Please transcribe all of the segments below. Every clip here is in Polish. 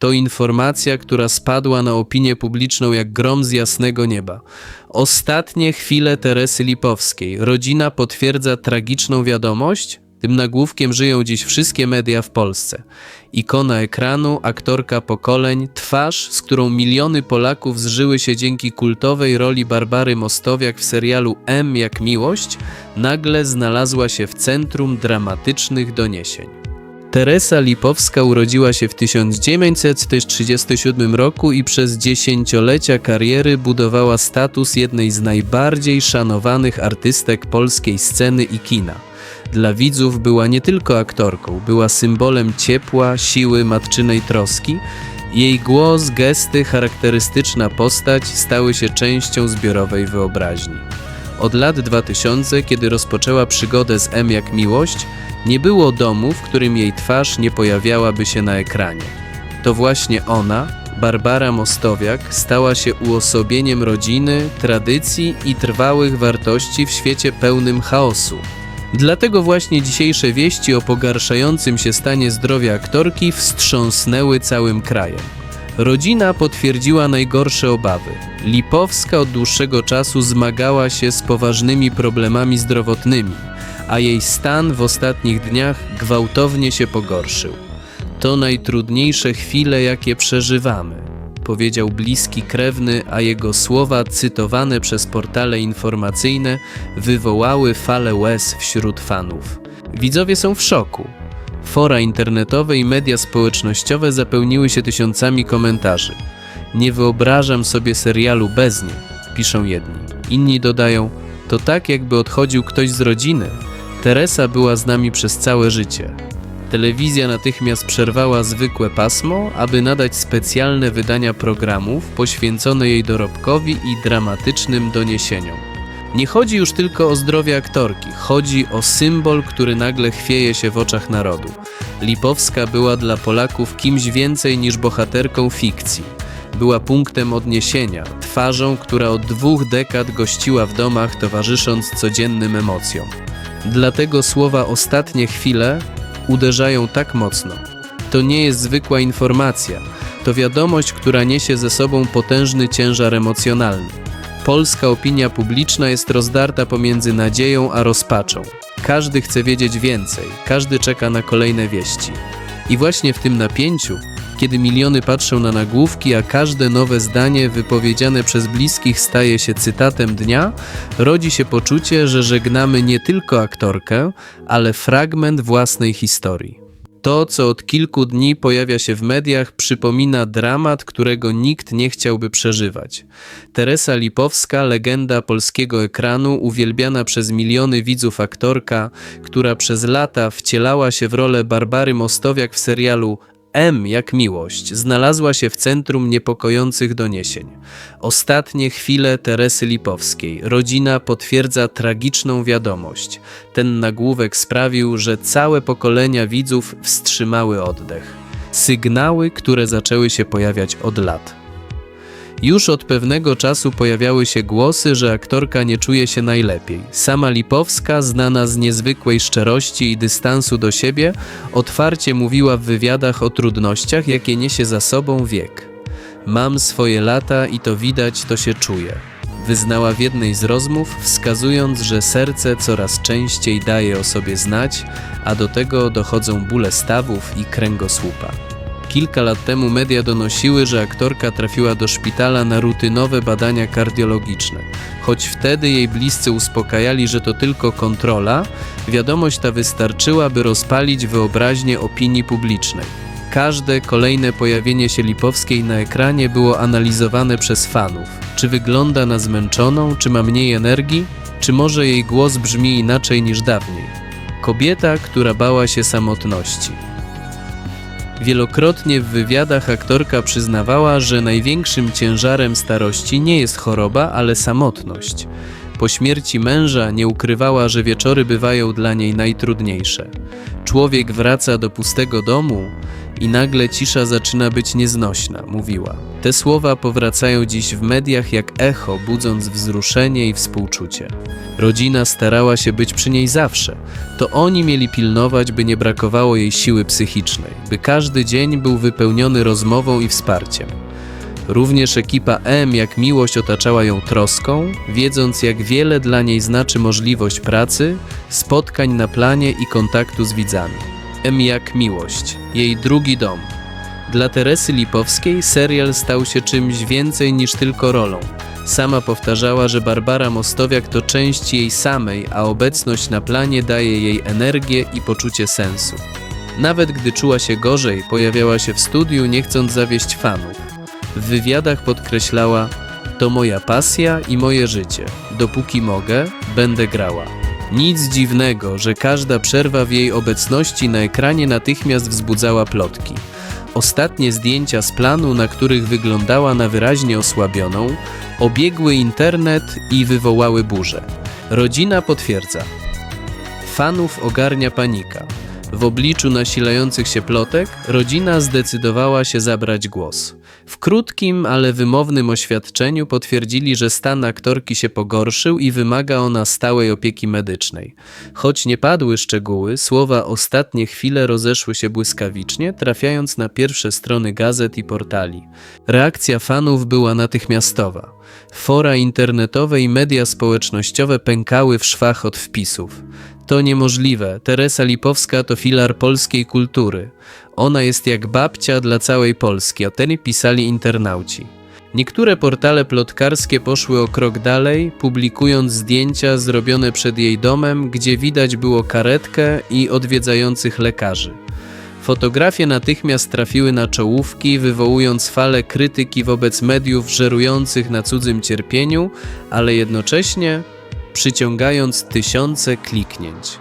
To informacja, która spadła na opinię publiczną jak grom z jasnego nieba. Ostatnie chwile Teresy Lipowskiej. Rodzina potwierdza tragiczną wiadomość? Tym nagłówkiem żyją dziś wszystkie media w Polsce. Ikona ekranu, aktorka pokoleń, twarz, z którą miliony Polaków zżyły się dzięki kultowej roli Barbary Mostowiak w serialu M jak miłość, nagle znalazła się w centrum dramatycznych doniesień. Teresa Lipowska urodziła się w 1937 roku i przez dziesięciolecia kariery budowała status jednej z najbardziej szanowanych artystek polskiej sceny i kina. Dla widzów była nie tylko aktorką, była symbolem ciepła, siły, matczynej troski. Jej głos, gesty, charakterystyczna postać stały się częścią zbiorowej wyobraźni. Od lat 2000, kiedy rozpoczęła przygodę z M jak miłość, nie było domu, w którym jej twarz nie pojawiałaby się na ekranie. To właśnie ona, Barbara Mostowiak, stała się uosobieniem rodziny, tradycji i trwałych wartości w świecie pełnym chaosu. Dlatego właśnie dzisiejsze wieści o pogarszającym się stanie zdrowia aktorki wstrząsnęły całym krajem. Rodzina potwierdziła najgorsze obawy. Lipowska od dłuższego czasu zmagała się z poważnymi problemami zdrowotnymi, a jej stan w ostatnich dniach gwałtownie się pogorszył. To najtrudniejsze chwile, jakie przeżywamy, powiedział bliski krewny, a jego słowa, cytowane przez portale informacyjne, wywołały falę łez wśród fanów. Widzowie są w szoku. Fora internetowe i media społecznościowe zapełniły się tysiącami komentarzy. Nie wyobrażam sobie serialu bez niej, piszą jedni. Inni dodają, to tak jakby odchodził ktoś z rodziny. Teresa była z nami przez całe życie. Telewizja natychmiast przerwała zwykłe pasmo, aby nadać specjalne wydania programów poświęcone jej dorobkowi i dramatycznym doniesieniom. Nie chodzi już tylko o zdrowie aktorki, chodzi o symbol, który nagle chwieje się w oczach narodu. Lipowska była dla Polaków kimś więcej niż bohaterką fikcji. Była punktem odniesienia, twarzą, która od dwóch dekad gościła w domach, towarzysząc codziennym emocjom. Dlatego słowa ostatnie chwile uderzają tak mocno. To nie jest zwykła informacja, to wiadomość, która niesie ze sobą potężny ciężar emocjonalny. Polska opinia publiczna jest rozdarta pomiędzy nadzieją a rozpaczą. Każdy chce wiedzieć więcej, każdy czeka na kolejne wieści. I właśnie w tym napięciu, kiedy miliony patrzą na nagłówki, a każde nowe zdanie wypowiedziane przez bliskich staje się cytatem dnia, rodzi się poczucie, że żegnamy nie tylko aktorkę, ale fragment własnej historii. To, co od kilku dni pojawia się w mediach, przypomina dramat, którego nikt nie chciałby przeżywać. Teresa Lipowska, legenda polskiego ekranu, uwielbiana przez miliony widzów aktorka, która przez lata wcielała się w rolę Barbary Mostowiak w serialu M jak miłość znalazła się w centrum niepokojących doniesień. Ostatnie chwile Teresy Lipowskiej. Rodzina potwierdza tragiczną wiadomość. Ten nagłówek sprawił, że całe pokolenia widzów wstrzymały oddech. Sygnały, które zaczęły się pojawiać od lat. Już od pewnego czasu pojawiały się głosy, że aktorka nie czuje się najlepiej. Sama Lipowska, znana z niezwykłej szczerości i dystansu do siebie, otwarcie mówiła w wywiadach o trudnościach, jakie niesie za sobą wiek. Mam swoje lata i to widać, to się czuje. Wyznała w jednej z rozmów, wskazując, że serce coraz częściej daje o sobie znać, a do tego dochodzą bóle stawów i kręgosłupa. Kilka lat temu media donosiły, że aktorka trafiła do szpitala na rutynowe badania kardiologiczne. Choć wtedy jej bliscy uspokajali, że to tylko kontrola, wiadomość ta wystarczyła, by rozpalić wyobraźnię opinii publicznej. Każde kolejne pojawienie się Lipowskiej na ekranie było analizowane przez fanów. Czy wygląda na zmęczoną, czy ma mniej energii, czy może jej głos brzmi inaczej niż dawniej. Kobieta, która bała się samotności. Wielokrotnie w wywiadach aktorka przyznawała, że największym ciężarem starości nie jest choroba, ale samotność. Po śmierci męża nie ukrywała, że wieczory bywają dla niej najtrudniejsze. Człowiek wraca do pustego domu i nagle cisza zaczyna być nieznośna, mówiła. Te słowa powracają dziś w mediach jak echo, budząc wzruszenie i współczucie. Rodzina starała się być przy niej zawsze. To oni mieli pilnować, by nie brakowało jej siły psychicznej, by każdy dzień był wypełniony rozmową i wsparciem. Również ekipa M jak miłość otaczała ją troską, wiedząc jak wiele dla niej znaczy możliwość pracy, spotkań na planie i kontaktu z widzami. M jak miłość, jej drugi dom. Dla Teresy Lipowskiej serial stał się czymś więcej niż tylko rolą. Sama powtarzała, że Barbara Mostowiak to część jej samej, a obecność na planie daje jej energię i poczucie sensu. Nawet gdy czuła się gorzej, pojawiała się w studiu, nie chcąc zawieść fanów. W wywiadach podkreślała: To moja pasja i moje życie. Dopóki mogę, będę grała. Nic dziwnego, że każda przerwa w jej obecności na ekranie natychmiast wzbudzała plotki. Ostatnie zdjęcia z planu, na których wyglądała na wyraźnie osłabioną, obiegły internet i wywołały burzę. Rodzina potwierdza. Fanów ogarnia panika. W obliczu nasilających się plotek, rodzina zdecydowała się zabrać głos. W krótkim, ale wymownym oświadczeniu potwierdzili, że stan aktorki się pogorszył i wymaga ona stałej opieki medycznej. Choć nie padły szczegóły, słowa ostatnie chwile rozeszły się błyskawicznie, trafiając na pierwsze strony gazet i portali. Reakcja fanów była natychmiastowa. Fora internetowe i media społecznościowe pękały w szwach od wpisów. To niemożliwe. Teresa Lipowska to filar polskiej kultury. Ona jest jak babcia dla całej Polski, o tym pisali internauci. Niektóre portale plotkarskie poszły o krok dalej, publikując zdjęcia zrobione przed jej domem, gdzie widać było karetkę i odwiedzających lekarzy. Fotografie natychmiast trafiły na czołówki, wywołując falę krytyki wobec mediów żerujących na cudzym cierpieniu, ale jednocześnie przyciągając tysiące kliknięć.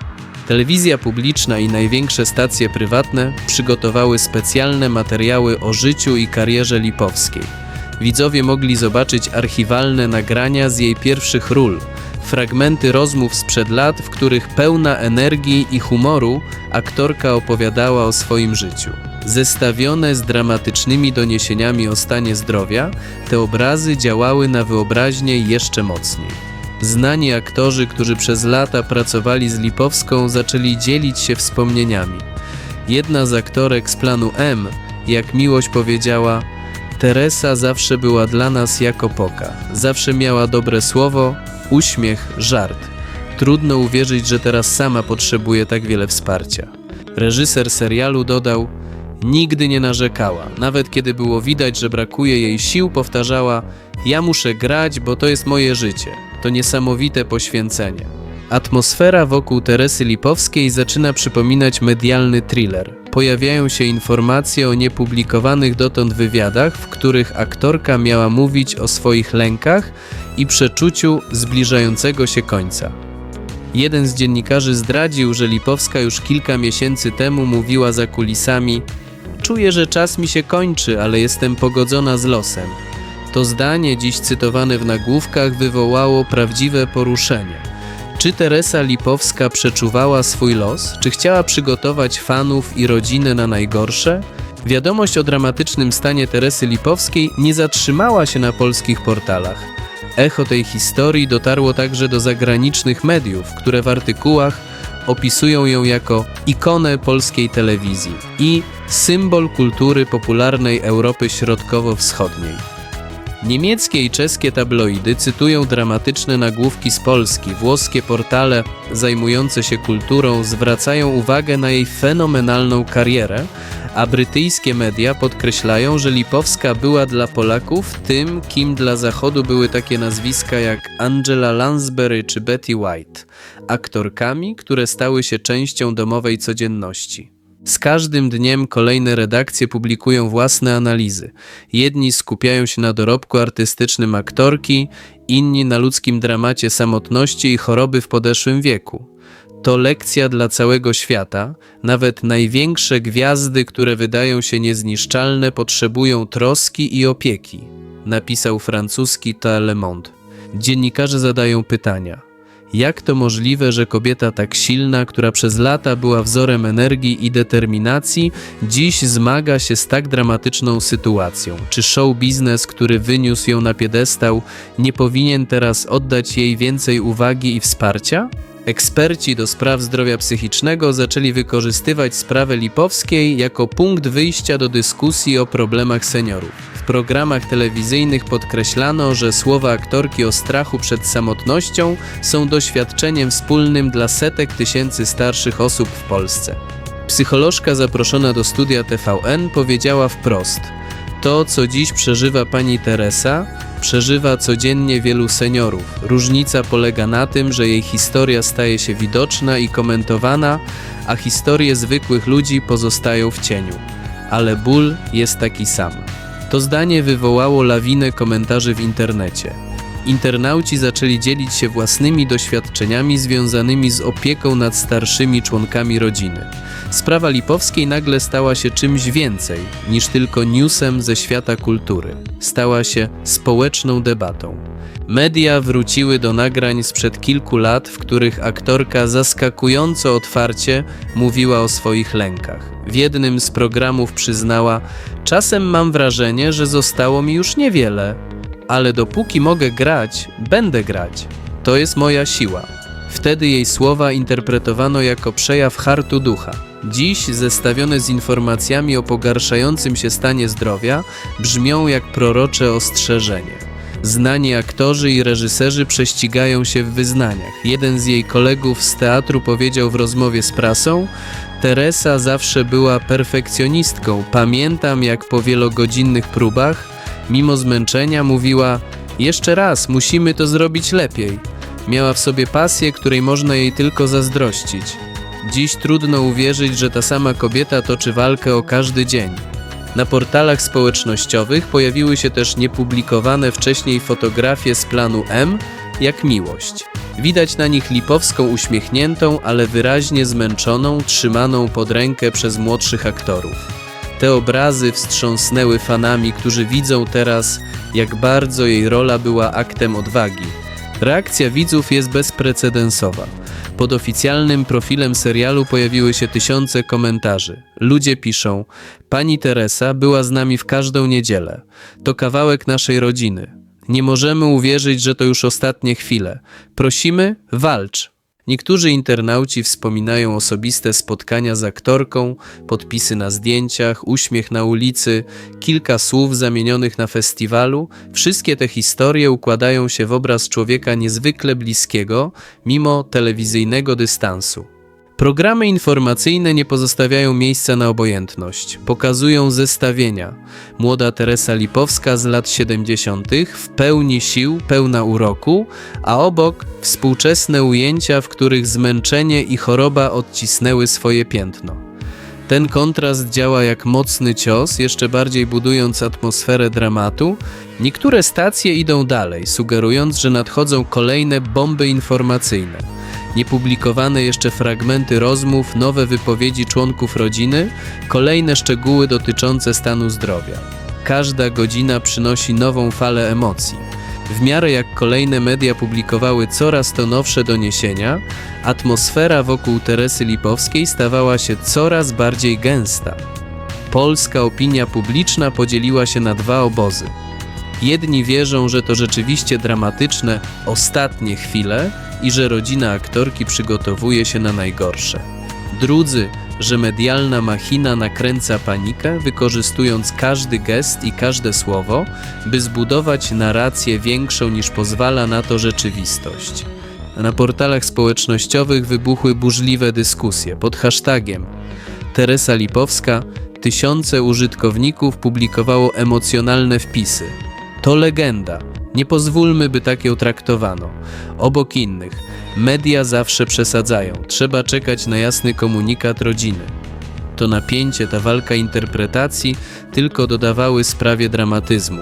Telewizja publiczna i największe stacje prywatne przygotowały specjalne materiały o życiu i karierze Lipowskiej. Widzowie mogli zobaczyć archiwalne nagrania z jej pierwszych ról, fragmenty rozmów sprzed lat, w których pełna energii i humoru aktorka opowiadała o swoim życiu. Zestawione z dramatycznymi doniesieniami o stanie zdrowia, te obrazy działały na wyobraźnię jeszcze mocniej. Znani aktorzy, którzy przez lata pracowali z Lipowską, zaczęli dzielić się wspomnieniami. Jedna z aktorek z planu M, jak miłość powiedziała, Teresa zawsze była dla nas jako poka. Zawsze miała dobre słowo, uśmiech, żart. Trudno uwierzyć, że teraz sama potrzebuje tak wiele wsparcia. Reżyser serialu dodał: Nigdy nie narzekała. Nawet kiedy było widać, że brakuje jej sił, powtarzała: Ja muszę grać, bo to jest moje życie. To niesamowite poświęcenie. Atmosfera wokół Teresy Lipowskiej zaczyna przypominać medialny thriller. Pojawiają się informacje o niepublikowanych dotąd wywiadach, w których aktorka miała mówić o swoich lękach i przeczuciu zbliżającego się końca. Jeden z dziennikarzy zdradził, że Lipowska już kilka miesięcy temu mówiła za kulisami: Czuję, że czas mi się kończy, ale jestem pogodzona z losem. To zdanie, dziś cytowane w nagłówkach, wywołało prawdziwe poruszenie. Czy Teresa Lipowska przeczuwała swój los? Czy chciała przygotować fanów i rodzinę na najgorsze? Wiadomość o dramatycznym stanie Teresy Lipowskiej nie zatrzymała się na polskich portalach. Echo tej historii dotarło także do zagranicznych mediów, które w artykułach opisują ją jako ikonę polskiej telewizji i symbol kultury popularnej Europy Środkowo-Wschodniej. Niemieckie i czeskie tabloidy cytują dramatyczne nagłówki z Polski. Włoskie portale zajmujące się kulturą zwracają uwagę na jej fenomenalną karierę, a brytyjskie media podkreślają, że Lipowska była dla Polaków tym, kim dla Zachodu były takie nazwiska jak Angela Lansbury czy Betty White, aktorkami, które stały się częścią domowej codzienności. Z każdym dniem kolejne redakcje publikują własne analizy. Jedni skupiają się na dorobku artystycznym aktorki, inni na ludzkim dramacie samotności i choroby w podeszłym wieku. To lekcja dla całego świata. Nawet największe gwiazdy, które wydają się niezniszczalne, potrzebują troski i opieki, napisał francuski Ta. Dziennikarze zadają pytania. Jak to możliwe, że kobieta tak silna, która przez lata była wzorem energii i determinacji, dziś zmaga się z tak dramatyczną sytuacją? Czy show biznes, który wyniósł ją na piedestał, nie powinien teraz oddać jej więcej uwagi i wsparcia? Eksperci do spraw zdrowia psychicznego zaczęli wykorzystywać sprawę Lipowskiej jako punkt wyjścia do dyskusji o problemach seniorów. W programach telewizyjnych podkreślano, że słowa aktorki o strachu przed samotnością są doświadczeniem wspólnym dla setek tysięcy starszych osób w Polsce. Psycholożka zaproszona do studia TVN powiedziała wprost: To, co dziś przeżywa pani Teresa, przeżywa codziennie wielu seniorów. Różnica polega na tym, że jej historia staje się widoczna i komentowana, a historie zwykłych ludzi pozostają w cieniu. Ale ból jest taki sam. To zdanie wywołało lawinę komentarzy w internecie. Internauci zaczęli dzielić się własnymi doświadczeniami związanymi z opieką nad starszymi członkami rodziny. Sprawa Lipowskiej nagle stała się czymś więcej niż tylko newsem ze świata kultury. Stała się społeczną debatą. Media wróciły do nagrań sprzed kilku lat, w których aktorka zaskakująco otwarcie mówiła o swoich lękach. W jednym z programów przyznała: Czasem mam wrażenie, że zostało mi już niewiele, ale dopóki mogę grać, będę grać. To jest moja siła. Wtedy jej słowa interpretowano jako przejaw hartu ducha. Dziś, zestawione z informacjami o pogarszającym się stanie zdrowia, brzmią jak prorocze ostrzeżenie. Znani aktorzy i reżyserzy prześcigają się w wyznaniach. Jeden z jej kolegów z teatru powiedział w rozmowie z prasą: Teresa zawsze była perfekcjonistką. Pamiętam, jak po wielogodzinnych próbach, mimo zmęczenia, mówiła: Jeszcze raz, musimy to zrobić lepiej. Miała w sobie pasję, której można jej tylko zazdrościć. Dziś trudno uwierzyć, że ta sama kobieta toczy walkę o każdy dzień. Na portalach społecznościowych pojawiły się też niepublikowane wcześniej fotografie z planu M, jak miłość. Widać na nich Lipowską uśmiechniętą, ale wyraźnie zmęczoną, trzymaną pod rękę przez młodszych aktorów. Te obrazy wstrząsnęły fanami, którzy widzą teraz, jak bardzo jej rola była aktem odwagi. Reakcja widzów jest bezprecedensowa. Pod oficjalnym profilem serialu pojawiły się tysiące komentarzy. Ludzie piszą: Pani Teresa była z nami w każdą niedzielę. To kawałek naszej rodziny. Nie możemy uwierzyć, że to już ostatnie chwile. Prosimy, walcz. Niektórzy internauci wspominają osobiste spotkania z aktorką, podpisy na zdjęciach, uśmiech na ulicy, kilka słów zamienionych na festiwalu. Wszystkie te historie układają się w obraz człowieka niezwykle bliskiego, mimo telewizyjnego dystansu. Programy informacyjne nie pozostawiają miejsca na obojętność. Pokazują zestawienia. Młoda Teresa Lipowska z lat 70. w pełni sił, pełna uroku, a obok współczesne ujęcia, w których zmęczenie i choroba odcisnęły swoje piętno. Ten kontrast działa jak mocny cios, jeszcze bardziej budując atmosferę dramatu. Niektóre stacje idą dalej, sugerując, że nadchodzą kolejne bomby informacyjne niepublikowane jeszcze fragmenty rozmów, nowe wypowiedzi członków rodziny, kolejne szczegóły dotyczące stanu zdrowia. Każda godzina przynosi nową falę emocji. W miarę jak kolejne media publikowały coraz to nowsze doniesienia, atmosfera wokół Teresy Lipowskiej stawała się coraz bardziej gęsta. Polska opinia publiczna podzieliła się na dwa obozy. Jedni wierzą, że to rzeczywiście dramatyczne, ostatnie chwile i że rodzina aktorki przygotowuje się na najgorsze. Drudzy, że medialna machina nakręca panikę, wykorzystując każdy gest i każde słowo, by zbudować narrację większą niż pozwala na to rzeczywistość. Na portalach społecznościowych wybuchły burzliwe dyskusje pod hashtagiem Teresa Lipowska. Tysiące użytkowników publikowało emocjonalne wpisy. To legenda. Nie pozwólmy, by tak ją traktowano. Obok innych, media zawsze przesadzają. Trzeba czekać na jasny komunikat rodziny. To napięcie, ta walka interpretacji tylko dodawały sprawie dramatyzmu.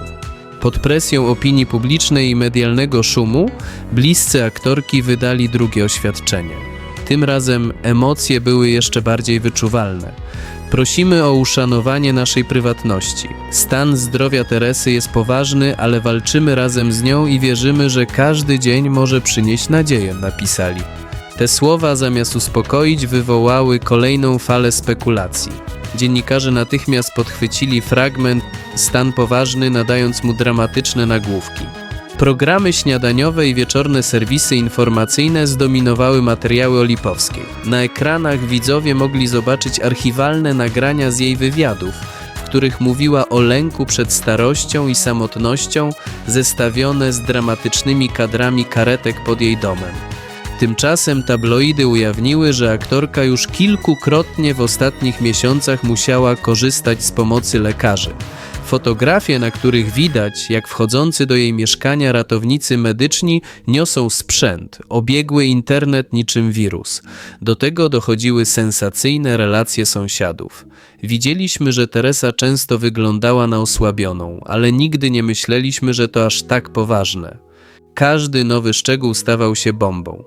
Pod presją opinii publicznej i medialnego szumu, bliscy aktorki wydali drugie oświadczenie. Tym razem emocje były jeszcze bardziej wyczuwalne. Prosimy o uszanowanie naszej prywatności. Stan zdrowia Teresy jest poważny, ale walczymy razem z nią i wierzymy, że każdy dzień może przynieść nadzieję, napisali. Te słowa zamiast uspokoić wywołały kolejną falę spekulacji. Dziennikarze natychmiast podchwycili fragment stan poważny, nadając mu dramatyczne nagłówki. Programy śniadaniowe i wieczorne serwisy informacyjne zdominowały materiały Olipowskiej. Na ekranach widzowie mogli zobaczyć archiwalne nagrania z jej wywiadów, w których mówiła o lęku przed starością i samotnością, zestawione z dramatycznymi kadrami karetek pod jej domem. Tymczasem tabloidy ujawniły, że aktorka już kilkukrotnie w ostatnich miesiącach musiała korzystać z pomocy lekarzy. Fotografie, na których widać, jak wchodzący do jej mieszkania ratownicy medyczni niosą sprzęt, obiegły internet niczym wirus. Do tego dochodziły sensacyjne relacje sąsiadów. Widzieliśmy, że Teresa często wyglądała na osłabioną, ale nigdy nie myśleliśmy, że to aż tak poważne. Każdy nowy szczegół stawał się bombą.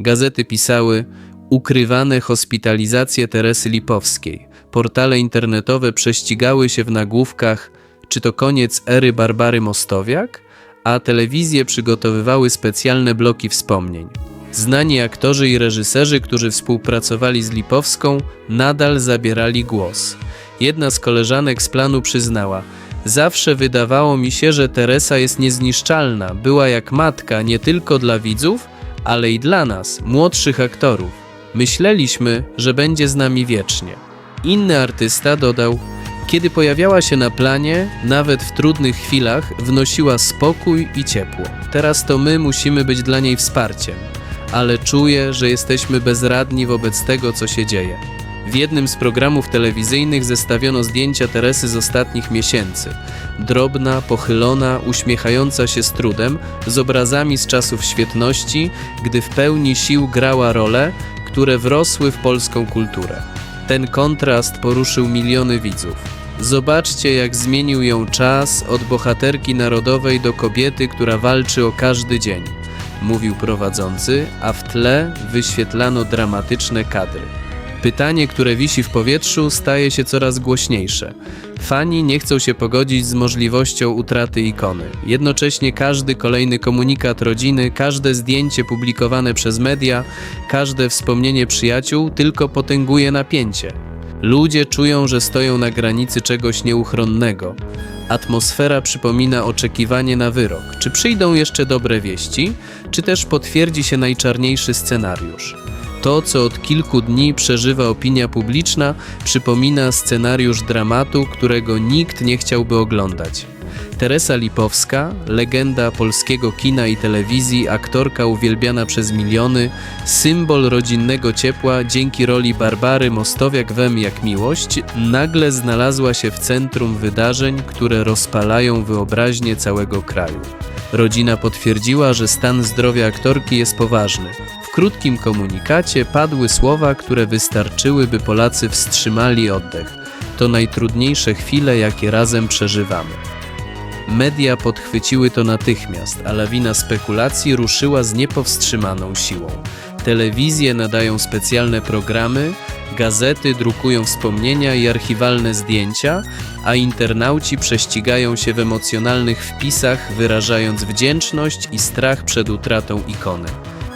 Gazety pisały ukrywane hospitalizacje Teresy Lipowskiej. Portale internetowe prześcigały się w nagłówkach czy to koniec ery Barbary Mostowiak, a telewizje przygotowywały specjalne bloki wspomnień. Znani aktorzy i reżyserzy, którzy współpracowali z Lipowską, nadal zabierali głos. Jedna z koleżanek z planu przyznała: Zawsze wydawało mi się, że Teresa jest niezniszczalna, była jak matka nie tylko dla widzów, ale i dla nas, młodszych aktorów. Myśleliśmy, że będzie z nami wiecznie. Inny artysta dodał: Kiedy pojawiała się na planie, nawet w trudnych chwilach, wnosiła spokój i ciepło. Teraz to my musimy być dla niej wsparciem, ale czuję, że jesteśmy bezradni wobec tego, co się dzieje. W jednym z programów telewizyjnych zestawiono zdjęcia Teresy z ostatnich miesięcy. Drobna, pochylona, uśmiechająca się z trudem, z obrazami z czasów świetności, gdy w pełni sił grała role, które wrosły w polską kulturę. Ten kontrast poruszył miliony widzów. Zobaczcie, jak zmienił ją czas od bohaterki narodowej do kobiety, która walczy o każdy dzień, mówił prowadzący, a w tle wyświetlano dramatyczne kadry. Pytanie, które wisi w powietrzu, staje się coraz głośniejsze. Fani nie chcą się pogodzić z możliwością utraty ikony. Jednocześnie każdy kolejny komunikat rodziny, każde zdjęcie publikowane przez media, każde wspomnienie przyjaciół tylko potęguje napięcie. Ludzie czują, że stoją na granicy czegoś nieuchronnego. Atmosfera przypomina oczekiwanie na wyrok. Czy przyjdą jeszcze dobre wieści, czy też potwierdzi się najczarniejszy scenariusz? To, co od kilku dni przeżywa opinia publiczna, przypomina scenariusz dramatu, którego nikt nie chciałby oglądać. Teresa Lipowska, legenda polskiego kina i telewizji, aktorka uwielbiana przez miliony, symbol rodzinnego ciepła dzięki roli Barbary Mostowiak wem jak miłość, nagle znalazła się w centrum wydarzeń, które rozpalają wyobraźnię całego kraju. Rodzina potwierdziła, że stan zdrowia aktorki jest poważny. W krótkim komunikacie padły słowa, które wystarczyły, by Polacy wstrzymali oddech. To najtrudniejsze chwile, jakie razem przeżywamy. Media podchwyciły to natychmiast, a lawina spekulacji ruszyła z niepowstrzymaną siłą. Telewizje nadają specjalne programy, gazety drukują wspomnienia i archiwalne zdjęcia, a internauci prześcigają się w emocjonalnych wpisach, wyrażając wdzięczność i strach przed utratą ikony.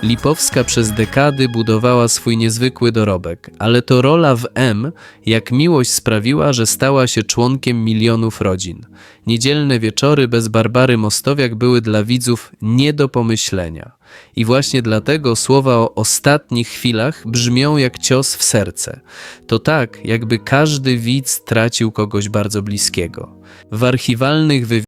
Lipowska przez dekady budowała swój niezwykły dorobek, ale to rola w M, jak miłość sprawiła, że stała się członkiem milionów rodzin. Niedzielne wieczory bez Barbary Mostowiak były dla widzów nie do pomyślenia. I właśnie dlatego słowa o ostatnich chwilach brzmią jak cios w serce. To tak, jakby każdy widz tracił kogoś bardzo bliskiego. W archiwalnych wywiadach